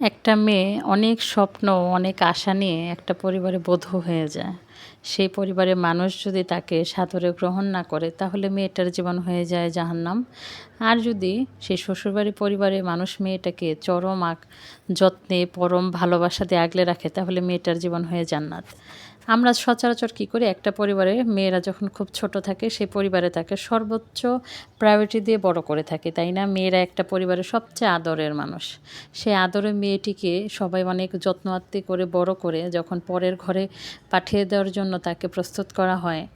একটা মেয়ে অনেক স্বপ্ন অনেক আশা নিয়ে একটা পরিবারে বধূ হয়ে যায়। সেই পরিবারের মানুষ যদি তাকে সাদরে গ্রহণ না করে, তাহলে মেয়েটার জীবন হয়ে যায় জাহান্নাম। আর যদি সেই শ্বশুরবাড়ি পরিবারের মানুষ মেয়েটাকে চরম আক, যত্নে, পরম ভালোবাসা দিয়ে আগলে রাখে, তাহলে মেয়েটার জীবন হয়ে জান্নাত। আমরা সচরাচর কী করি, একটা পরিবারে মেয়েরা যখন খুব ছোট থাকে, সেই পরিবারে তাকে সর্বোচ্চ প্রায়োরিটি দিয়ে বড় করে থাকে, তাই না? মেয়েরা একটা পরিবারের সবচেয়ে আদরের মানুষ। সেই আদরের মেয়েটিকে সবাই অনেক যত্ন করে, বড় করে, যখন পরের ঘরে পাঠিয়ে দেওয়ার জন্য তাকে প্রস্তুত করা হয়।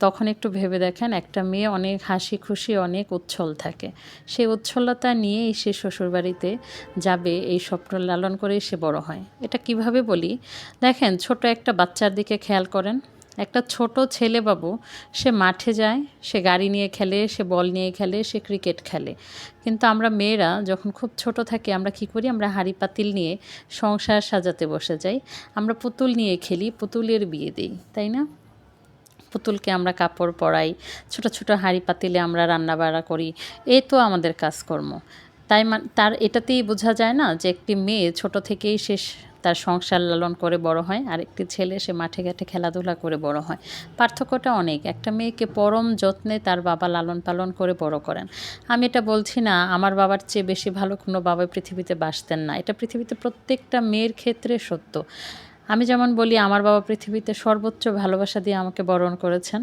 তখন একটু ভেবে দেখেন, একটা মেয়ে অনেক হাসি খুশি, অনেক উচ্ছল থাকে। সেই উচ্ছলতা নিয়েই সে শ্বশুরবাড়িতে যাবে, এই স্বপ্ন লালন করেই সে বড় হয়। এটা কীভাবে বলি? দেখেন, ছোট একটা বাচ্চার দিকে খেয়াল করেন। একটা ছোট ছেলে বাবু সে মাঠে যায়, সে গাড়ি নিয়ে খেলে, সে বল নিয়ে খেলে, সে ক্রিকেট খেলে। কিন্তু আমরা মেয়েরা যখন খুব ছোট থাকি, আমরা কি করি? আমরা হাঁড়ি পাতিল নিয়ে সংসার সাজাতে বসে যাই। আমরা পুতুল নিয়ে খেলি, পুতুলের বিয়ে দিই, তাই না? পুতুলকে আমরা কাপড় পরাই, ছোট ছোট হাঁড়ি পাতিলে আমরা রান্না বাড়া করি। এই তো আমাদের কাজকর্ম। তাই তার এটাতেই বোঝা যায় না যে একটি মেয়ে ছোট থেকেই শেষ তার সংসার লালন করে বড় হয়, আর একটি ছেলে সে মাঠে ঘাটে খেলাধুলা করে বড় হয়। পার্থক্যটা অনেক। একটা মেয়েকে পরম যত্নে তার বাবা লালন পালন করে বড় করেন। আমি এটা বলছি না, আমার বাবার চেয়ে বেশি ভালো কোনো বাবা পৃথিবীতে বাসতেন না। এটা পৃথিবীতে প্রত্যেকটা মেয়ের ক্ষেত্রে সত্য। আমি যেমন বলি, আমার বাবা পৃথিবীতে সর্বোচ্চ ভালোবাসা দিয়ে আমাকে বরণ করেছেন।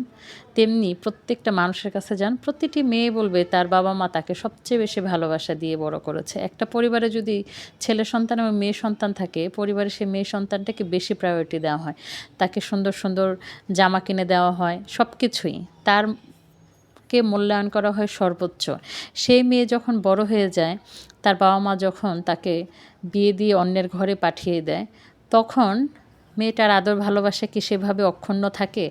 তেমনি প্রত্যেকটা মানুষের কাছে যান, প্রতিটি মেয়ে বলবে তার বাবা মা তাকে সবচেয়ে বেশি ভালোবাসা দিয়ে বড় করেছে। একটা পরিবারে যদি ছেলে সন্তান এবং মেয়ে সন্তান থাকে, পরিবারে সেই মেয়ে সন্তানটাকে বেশি প্রায়োরিটি দেওয়া হয়। তাকে সুন্দর সুন্দর জামা কিনে দেওয়া হয় সব কিছুই তার কে মূল্যায়ন করা হয় সর্বোচ্চ। সেই মেয়ে যখন বড় হয়ে যায়, তার বাবা মা যখন তাকে বিয়ে দিয়ে অন্যের ঘরে পাঠিয়ে দেয় তখন মেয়েটার আদর ভালোবাসা কি সেভাবে অক্ষুণ্ণ থাকে?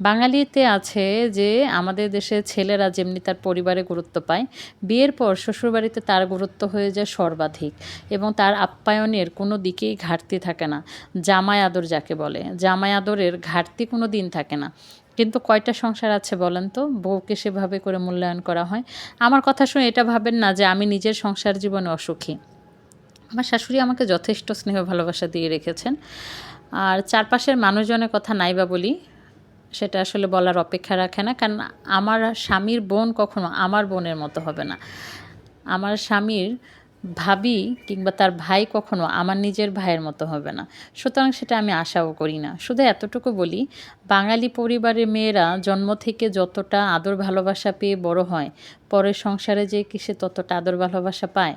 বাঙালিতে আছে যে, আমাদের দেশে ছেলেরা যেমনি তার পরিবারে গুরুত্ব পায়, বিয়ের পর শ্বশুরবাড়িতে তার গুরুত্ব হয়ে যায় সর্বাধিক এবং তার আপ্যায়নের কোনো দিকেই ঘাটতি থাকে না। জামাই আদর যাকে বলে। জামাই আদরের ঘাটতি কোনো দিন থাকে না। কিন্তু কয়টা সংসার আছে বলেন তো? বউকে সেভাবে করে মূল্যায়ন করা হয়। আমার কথা শুনে এটা ভাবেন না যে আমি নিজের সংসার জীবনে অসুখী। আমার শাশুড়ি আমাকে যথেষ্ট স্নেহ, ভালোবাসা দিয়ে রেখেছেন। আর চারপাশের মানুষজনের কথা নাই বা বলি, সেটা আসলে বলার অপেক্ষা রাখে না। কারণ আমার স্বামীর বোন কখনো আমার বোনের মতো হবে না। আমার স্বামীর ভাবি কিংবা তার ভাই কখনো আমার নিজের ভাইয়ের মতো হবে না। সুতরাং সেটা আমি আশাও করি না। শুধু এতটুকু বলি, বাঙালি পরিবারের মেয়েরা জন্ম থেকে যতটা আদর ভালোবাসা পেয়ে বড় হয়, পরের সংসারে যে কি সে ততটা আদর ভালোবাসা পায়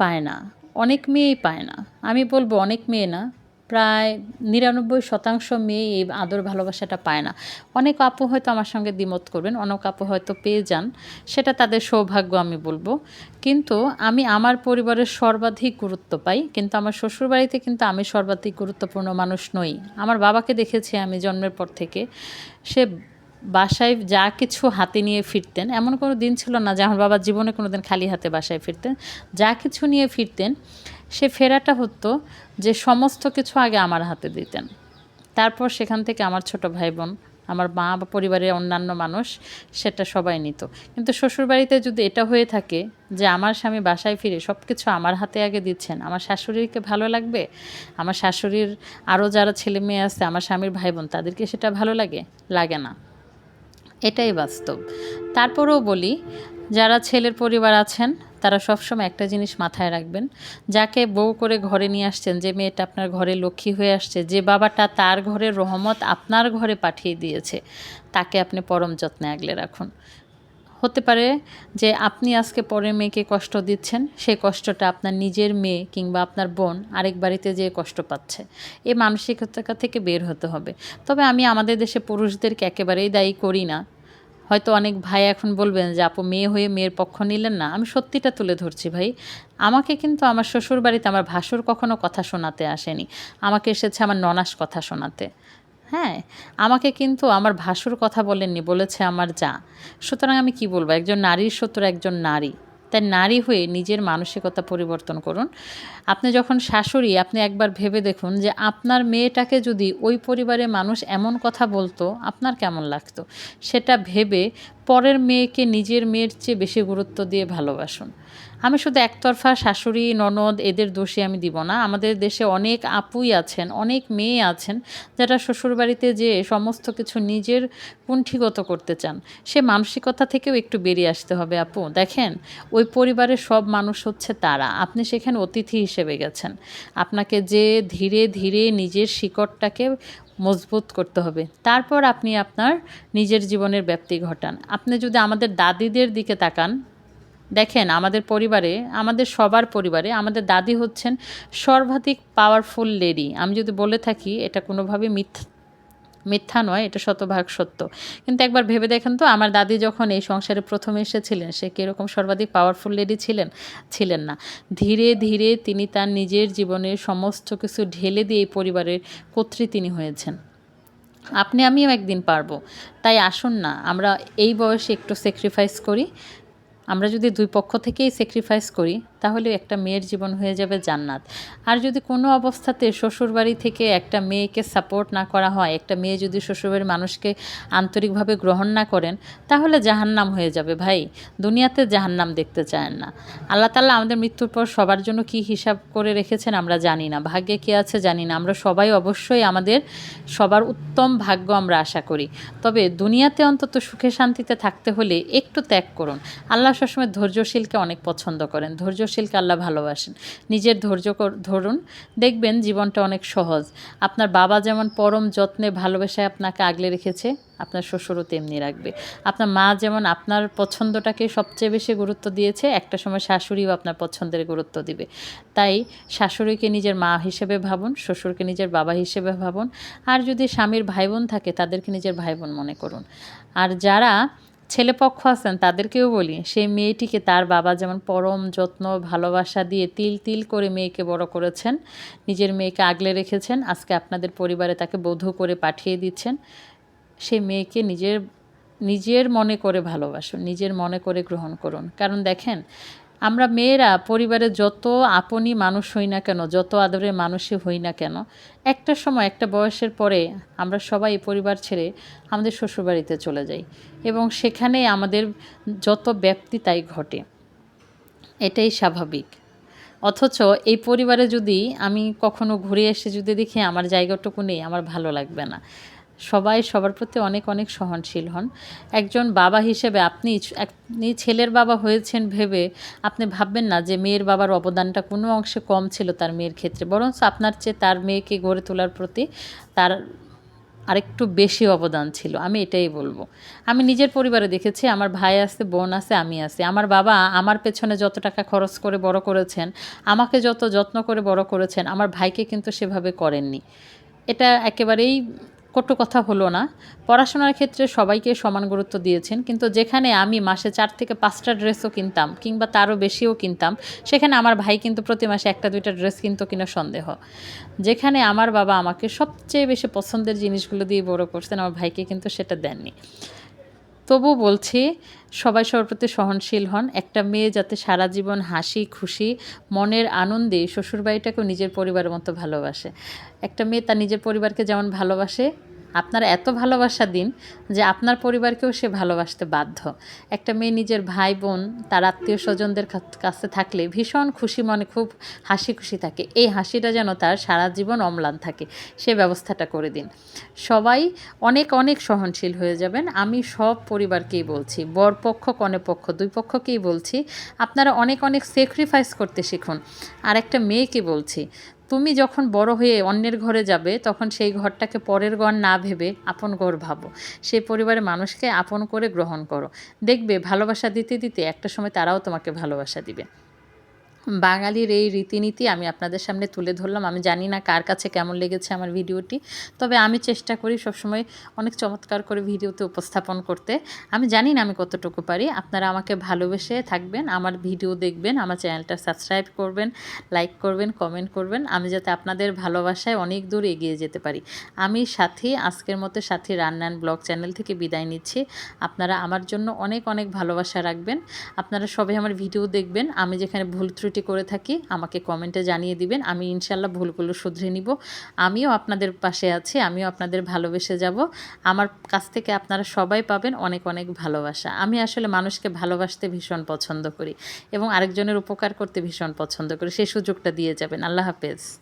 পায় না, অনেক মেয়েই পায় না। আমি বলব অনেক মেয়ে না, প্রায় নিরানব্বই শতাংশ মেয়ে এই আদর ভালোবাসাটা পায় না। অনেক আপু হয়তো আমার সঙ্গে দ্বিমত করবেন, অনেক আপু হয়তো পেয়ে যান, সেটা তাদের সৌভাগ্য আমি বলব। কিন্তু আমি আমার পরিবারের সর্বাধিক গুরুত্ব পাই, কিন্তু আমার শ্বশুরবাড়িতে কিন্তু আমি সর্বাধিক গুরুত্বপূর্ণ মানুষ নই। আমার বাবাকে দেখেছি আমি জন্মের পর থেকে, সে বাসায় যা কিছু হাতে নিয়ে ফিরতেন, এমন কোনো দিন ছিল না যে আমার বাবা জীবনে কোনো দিন খালি হাতে বাসায় ফিরতেন। যা কিছু নিয়ে ফিরতেন, সে ফেরাটা হতো যে সমস্ত কিছু আগে আমার হাতে দিতেন। তারপর সেখান থেকে আমার ছোট ভাই বোন আমার মা বা পরিবারের অন্যান্য মানুষ সেটা সবাই নিত। কিন্তু শ্বশুরবাড়িতে যদি এটা হয়ে থাকে যে আমার স্বামী বাসায় ফিরে সব কিছু আমার হাতে আগে দিচ্ছেন, আমার শাশুড়িকে ভালো লাগবে? আমার শাশুড়ির আরও যারা ছেলে মেয়ে আছে, আমার স্বামীর ভাই বোন তাদেরকে সেটা ভালো লাগে? লাগে না। এটাই বাস্তব। তারপরেও বলি, যারা ছেলের পরিবার আছেন, তারা সবসময় একটা জিনিস মাথায় রাখবেন, যাকে বউ করে ঘরে নিয়ে আসছেন, যে মেয়েটা আপনার ঘরে লক্ষ্মী হয়ে আসছে, যে বাবাটা তার ঘরে রহমত আপনার ঘরে পাঠিয়ে দিয়েছে, তাকে আপনি পরম যত্নে আগলে রাখুন। হতে পারে যে আপনি আজকে পরের মেয়েকে কষ্ট দিচ্ছেন, সেই কষ্টটা আপনার নিজের মেয়ে কিংবা আপনার বোন আরেক বাড়িতে যেয়ে কষ্ট পাচ্ছে। এই মানসিকতা থেকে বের হতে হবে। তবে আমি আমাদের দেশে পুরুষদেরকে একেবারেই দায়ী করি না। হয়তো অনেক ভাই এখন বলবেন যে, আপু, মেয়ে হয়ে মেয়ের পক্ষ নিলেন না। আমি সত্যিটা তুলে ধরছি ভাই। আমাকে কিন্তু আমার শ্বশুর বাড়িতে আমার ভাসুর কখনো কথা শোনাতে আসেনি। আমাকে এসেছে আমার ননাস কথা শোনাতে। হ্যাঁ আমাকে কিন্তু আমার ভাসুর কথা বলেননি, বলেছে আমার যা। সুতরাং আমি কি বলব, একজন নারীর শত্রু একজন নারী। তাই নারী হয়ে নিজের মানসিকতা পরিবর্তন করুন। আপনি যখন শাশুড়ি, আপনি একবার ভেবে দেখুন যে আপনার মেয়েটাকে যদি ওই পরিবারের মানুষ এমন কথা বলতো, আপনার কেমন লাগতো? সেটা ভেবে পরের মেয়েকে নিজের মেয়ের চেয়ে বেশি গুরুত্ব দিয়ে ভালোবাসুন। আমি শুধু একতরফা শাশুড়ি, ননদ, এদের দোষী আমি দিব না। আমাদের দেশে অনেক আপুই আছেন, অনেক মেয়ে আছেন, যারা শ্বশুরবাড়িতে যে সমস্ত কিছু নিজের কুণ্ঠিগত করতে চান, সে মানসিকতা থেকেও একটু বেরিয়ে আসতে হবে আপু। দেখেন, ওই পরিবারের সব মানুষ হচ্ছে তারা। আপনি সেখানে অতিথি হিসেবে গেছেন। আপনাকে যে ধীরে ধীরে নিজের শিকড়টাকে মজবুত করতে হবে। তারপর আপনি আপনার নিজের জীবনের ব্যাপ্তি ঘটান। আপনি যদি আমাদের দাদিদের দিকে তাকান দেখেন, আমাদের পরিবারে, আমাদের সবার পরিবারে, আমাদের দাদি হচ্ছেন সর্বাধিক পাওয়ারফুল লেডি আমি যদি বলে থাকি, এটা কোনোভাবে মিথ্যা মিথ্যা নয়, এটা শতভাগ সত্য। কিন্তু একবার ভেবে দেখেন তো, আমার দাদি যখন এই সংসারে প্রথম এসেছিলেন, সে কীরকম সর্বাধিক পাওয়ারফুল লেডি ছিলেন? ছিলেন না। ধীরে ধীরে তিনি তার নিজের জীবনের সমস্ত কিছু ঢেলে দিয়ে এই পরিবারের কর্ত্রী তিনি হয়েছেন। আপনি, আমিও একদিন পারব। তাই আসুন না, আমরা এই বয়সে একটু স্যাক্রিফাইস করি। আমরা যদি দুই পক্ষ থেকেই স্যাক্রিফাইস করি তাহলে একটা মেয়ের জীবন হয়ে যাবে জান্নাত। আর যদি কোনো অবস্থাতে শ্বশুরবাড়ি থেকে একটা মেয়েকে সাপোর্ট না করা হয়, একটা মেয়ে যদি শ্বশুরবাড়ির মানুষকে আন্তরিকভাবে গ্রহণ না করেন, তাহলে জাহান্নাম হয়ে যাবে ভাই। দুনিয়াতে জাহান্নাম দেখতে চায় না। আল্লাহ তাল্লাহ আমাদের মৃত্যুর পর সবার জন্য কি হিসাব করে রেখেছেন আমরা জানি না। ভাগ্যে কে আছে জানি না। আমরা সবাই অবশ্যই আমাদের সবার উত্তম ভাগ্য আমরা আশা করি। তবে দুনিয়াতে অন্তত সুখে শান্তিতে থাকতে হলে একটু ত্যাগ করুন। আল্লাহ সবসময় ধৈর্যশীলকে অনেক পছন্দ করেন। ধৈর্যশীলকে আল্লাহ ভালোবাসেন। নিজের ধৈর্য ধরুন, দেখবেন জীবনটা অনেক সহজ। আপনার বাবা যেমন পরম যত্নে ভালোবেসে আপনাকে আগলে রেখেছে, আপনার শ্বশুরও তেমনি রাখবে। আপনার মা যেমন আপনার পছন্দটাকে সবচেয়ে বেশি গুরুত্ব দিয়েছে, একটা সময় শাশুড়িও আপনার পছন্দের গুরুত্ব দিবে। তাই শাশুড়িকে নিজের মা হিসেবে ভাবুন, শ্বশুরকে নিজের বাবা হিসেবে ভাবুন। আর যদি স্বামীর ভাই বোন থাকে, তাদেরকে নিজের ভাই বোন মনে করুন। আর যারা ছেলেপক্ষ আছেন, তাদেরকেও বলি, সেই মেয়েটিকে তার বাবা যেমন পরম যত্ন, ভালোবাসা দিয়ে তিল তিল করে মেয়েকে বড় করেছেন, নিজের মেয়েকে আগলে রেখেছেন, আজকে আপনাদের পরিবারে তাকে বধূ করে পাঠিয়ে দিচ্ছেন, সে মেয়েকে নিজের নিজের মনে করে ভালোবাসুন, নিজের মনে করে গ্রহণ করুন। কারণ দেখেন আমরা মেয়েরা পরিবারে যত আপনি মানুষ হই না কেন, যত আদরের মানুষই হই না কেন, একটা সময়, একটা বয়সের পরে আমরা সবাই পরিবার ছেড়ে আমাদের শ্বশুরবাড়িতে চলে যাই এবং সেখানে আমাদের যত ব্যাপ্তি তাই ঘটে। এটাই স্বাভাবিক। অথচ এই পরিবারে যদি আমি কখনো ঘুরে এসে যদি দেখি আমার জায়গাটুকু নেই, আমার ভালো লাগবে না। সবাই সবার প্রতি অনেক অনেক সহনশীল হন। একজন বাবা হিসেবে আপনি আপনি ছেলের বাবা হয়েছেন ভেবে আপনি ভাববেন না যে মেয়ের বাবার অবদানটা কোনো অংশে কম ছিল তার মেয়ের ক্ষেত্রে। বরঞ্চ আপনার চেয়ে তার মেয়েকে গড়ে তোলার প্রতি তার আরেকটু বেশি অবদান ছিল। আমি এটাই বলব। আমি নিজের পরিবারে দেখেছি, আমার ভাই আছে, বোন আছে, আমি আছি। আমার বাবা আমার পেছনে যত টাকা খরচ করে বড় করেছেন, আমাকে যত যত্ন করে বড় করেছেন, আমার ভাইকে কিন্তু সেভাবে করেননি। এটা একেবারেই কটু কথা হলো না। পড়াশোনার ক্ষেত্রে সবাইকে সমান গুরুত্ব দিয়েছেন, কিন্তু যেখানে আমি মাসে চার থেকে পাঁচটা ড্রেসও কিনতাম কিংবা তারও বেশিও কিনতাম, সেখানে আমার ভাই কিন্তু প্রতি মাসে একটা দুইটা ড্রেস কিনতো কিনা সন্দেহ। যেখানে আমার বাবা আমাকে সবচেয়ে বেশি পছন্দের জিনিসগুলো দিয়ে বড় করছেন, আমার ভাইকে কিন্তু সেটা দেননি। তবু বলছি, সবাই সবার প্রতি সহনশীল হন, একটা মেয়ে যাতে সারা জীবন হাসি, খুশি, মনের আনন্দে শ্বশুরবাড়িটাকেও নিজের পরিবারের মতো ভালোবাসে। একটা মেয়ে তার নিজের পরিবারকে যেমন ভালোবাসে আপনারা এত ভালোবাসা দিন যে আপনার পরিবারকেও সে ভালোবাসতে বাধ্য। একটা মেয়ে নিজের ভাই বোন তার আত্মীয় স্বজনদের কাছে থাকলে ভীষণ খুশি মনে, খুব হাসি খুশি থাকে। এই হাসিটা যেন তার সারা জীবন অম্লান থাকে। সে ব্যবস্থাটা করে দিন। সবাই অনেক অনেক সহনশীল হয়ে যাবেন। আমি সব পরিবারকেই বলছি বরপক্ষ কনেপক্ষ দুই পক্ষকেই বলছি, আপনারা অনেক অনেক স্যাক্রিফাইস করতে শিখুন। আর একটা মেয়েকে বলছি তুমি যখন বড় হয়ে অন্যের ঘরে যাবে, তখন সেই ঘরটাকে পরের ঘর না ভেবে আপন ঘর ভাবো। সেই পরিবারের মানুষকে আপন করে গ্রহণ করো। দেখবে ভালোবাসা দিতে দিতে একটা সময় তারাও তোমাকে ভালোবাসা দিবে। বাঙালির এই রীতিনীতি আমি আপনাদের সামনে তুলে ধরলাম। আমি জানি না কার কাছে কেমন লেগেছে আমার ভিডিওটি, তবে আমি চেষ্টা করি সবসময় অনেক চমৎকার করে ভিডিওতে উপস্থাপন করতে। আমি জানি না আমি কতটুকু পারি। আপনারা আমাকে ভালোবেসে থাকবেন, আমার ভিডিও দেখবেন, আমার চ্যানেলটা সাবস্ক্রাইব করবেন, লাইক করবেন, কমেন্ট করবেন। আমি যাতে আপনাদের ভালোবাসায় অনেক দূর এগিয়ে যেতে পারি। আমি সাথী, আজকের মতো সাথী রান্নান ব্লগ চ্যানেল থেকে বিদায় নিচ্ছি। আপনারা আমার জন্য অনেক অনেক ভালোবাসা রাখবেন। আপনারা সবাই আমার ভিডিও দেখবেন। আমি যেখানে ভুল ত্রুটি ভুলটি করে থাকি, আমাকে কমেন্টে জানিয়ে দিবেন। আমি ইনশাল্লাহ ভুলগুলো শুধরে নিব। আমিও আপনাদের পাশে আছি, আমিও আপনাদের ভালোবেসে যাব। আমার কাছ থেকে আপনারা সবাই পাবেন অনেক অনেক ভালোবাসা। আমি আসলে মানুষকে ভালোবাসতে ভীষণ পছন্দ করি এবং আরেকজনের উপকার করতে ভীষণ পছন্দ করি। সেই সুযোগটা দিয়ে যাবেন। আল্লাহ হাফেজ।